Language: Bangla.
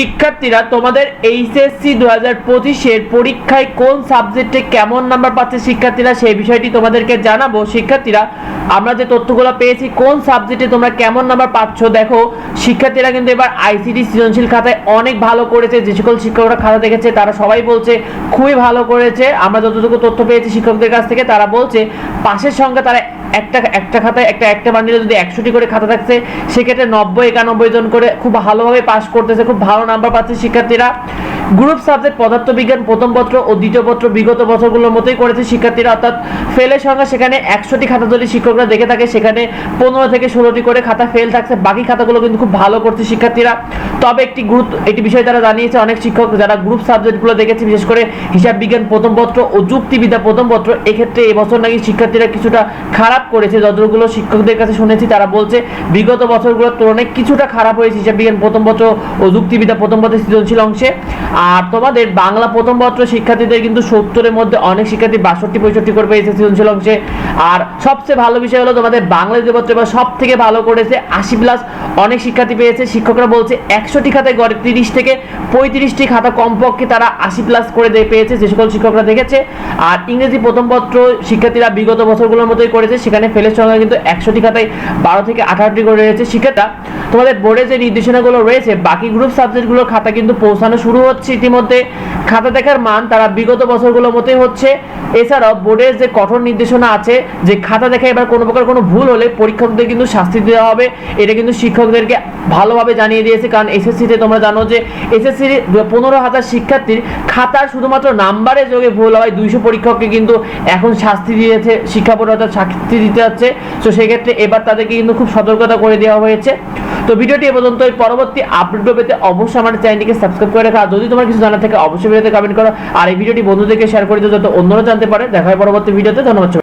শিক্ষার্থীরা, তোমাদের এইচএসসি দু হাজার পঁচিশের পরীক্ষায় কোন সাবজেক্টে কেমন নাম্বার পাচ্ছে শিক্ষার্থীরা, সেই বিষয়টি তোমাদেরকে জানাব। শিক্ষার্থীরা, আমরা যে তথ্যগুলো পেয়েছি, কোন সাবজেক্টে তোমরা কেমন নাম্বার পাচ্ছ, দেখো। শিক্ষার্থীরা কিন্তু এবার আইসিটি সৃজনশীল খাতায় অনেক ভালো করেছে। যে সকল শিক্ষকরা খাতা দেখেছে, তারা সবাই বলছে, খুবই ভালো করেছে। আমরা যতটুকু তথ্য পেয়েছি শিক্ষকদের কাছ থেকে, তারা বলছে, পাশের সঙ্গে তারা একটা একটা খাতায়, একটা একটা বান্ডিলে যদি একশোটি করে খাতা থাকছে, সেক্ষেত্রে নব্বই, একানব্বই জন করে খুব ভালোভাবে পাস করতেছে, খুব ভালো নাম্বার পাচ্ছে শিক্ষার্থীরা। গ্রুপ সাবজেক্ট পদার্থবিজ্ঞান প্রথম পত্র ও দ্বিতীয় পত্র বিগত বছরগুলোর মতোই করেছে শিক্ষার্থীরা। অর্থাৎ ফেলের সংখ্যা সেখানে একশোটি খাতা যদি শিক্ষকরা দেখে থাকে, সেখানে পনেরো থেকে ষোলোটি করে খাতা ফেল থাকছে। বাকি খাতাগুলো কিন্তু খুব ভালো করছে শিক্ষার্থীরা। তবে একটি গুরুত্ব, একটি বিষয় তারা জানিয়েছে, অনেক শিক্ষক যারা গ্রুপ সাবজেক্টগুলো দেখেছে, বিশেষ করে হিসাব বিজ্ঞান প্রথম পত্র ও যুক্তিবিদ্যা প্রথম পত্র, এক্ষেত্রে এবছর নাকি শিক্ষার্থীরা কিছুটা খারাপ করেছে। যতগুলো শিক্ষকদের কাছে শুনেছি, তারা বলছে বিগত বছরগুলোর তুলনায় কিছুটা খারাপ হয়েছে হিসাব বিজ্ঞান প্রথম পত্র ও যুক্তিবিদ্যা প্রথম পত্রের সৃজনশীল অংশে। আর তোমাদের বাংলা প্রথম পত্র শিক্ষার্থীদের কিন্তু সত্তরের মধ্যে অনেক শিক্ষার্থী বাষট্টি, পঁয়ষট্টি করে পেয়েছে সৃজনশীল অংশে। আর সবচেয়ে ভালো বিষয় হলো তোমাদের বাংলা দ্বিতীয় পত্র এবার সব থেকে ভালো করেছে, আশি প্লাস অনেক শিক্ষার্থী পেয়েছে। শিক্ষকরা বলছে একশোটি খাতায় গড়ে তিরিশ থেকে পঁয়ত্রিশটি খাতা কমপক্ষে তারা আশি প্লাস করে দিয়ে পেয়েছে, যে সকল শিক্ষকরা দেখেছে। আর ইংরেজি প্রথম পত্র শিক্ষার্থীরা বিগত বছরগুলোর মতোই করেছে, সেখানে ফেলের সংখ্যা কিন্তু একশোটি খাতায় বারো থেকে আঠারোটি করে রয়েছে শিক্ষার্থীরা। তোমাদের বোর্ডে যে নির্দেশনাগুলো রয়েছে, বাকি গ্রুপ সাবজেক্টগুলোর খাতা কিন্তু পৌঁছানো শুরু হচ্ছে। ইতিমধ্যে খাতা দেখার মান, তারা বিগত বছরগুলোর মতোই হচ্ছে। এছাড়াও বোর্ডের যে কঠোর নির্দেশনা আছে, যে খাতা দেখে এবার কোনো প্রকার কোনো ভুল হলে পরীক্ষকদের কিন্তু শাস্তি দেওয়া হবে। এটা কিন্তু শিক্ষকদেরকে ভালোভাবে জানিয়ে দিয়েছে, কারণ এসএসসিতে তোমরা জানো যে এসএসসির পনেরো হাজার শিক্ষার্থীর খাতার শুধুমাত্র নাম্বারে যোগে ভুল হয়। দুইশো পরীক্ষককে কিন্তু এখন শাস্তি দিয়েছে, শিক্ষা বোর্ড অর্থাৎ শাস্তি দিতে যাচ্ছে। তো সেক্ষেত্রে এবার তাদেরকে কিন্তু খুব সতর্কতা করে দেওয়া হয়েছে। তো ভিডিওটি এ পর্যন্ত পরবর্তী আপডেট পেতে অবশ্যই আমার চ্যানেলটিকে সাবস্ক্রাইব করে রাখা। যদি তোমার কিছু জানা থাকে, অবশ্যই ভিডিওতে কমেন্ট করো। আর এই ভিডিওটি বন্ধুদেরকে শেয়ার করে দিও, যাতে অন্যরা জানতে পারে। দেখা হয় পরবর্তী ভিডিওতে। ধন্যবাদ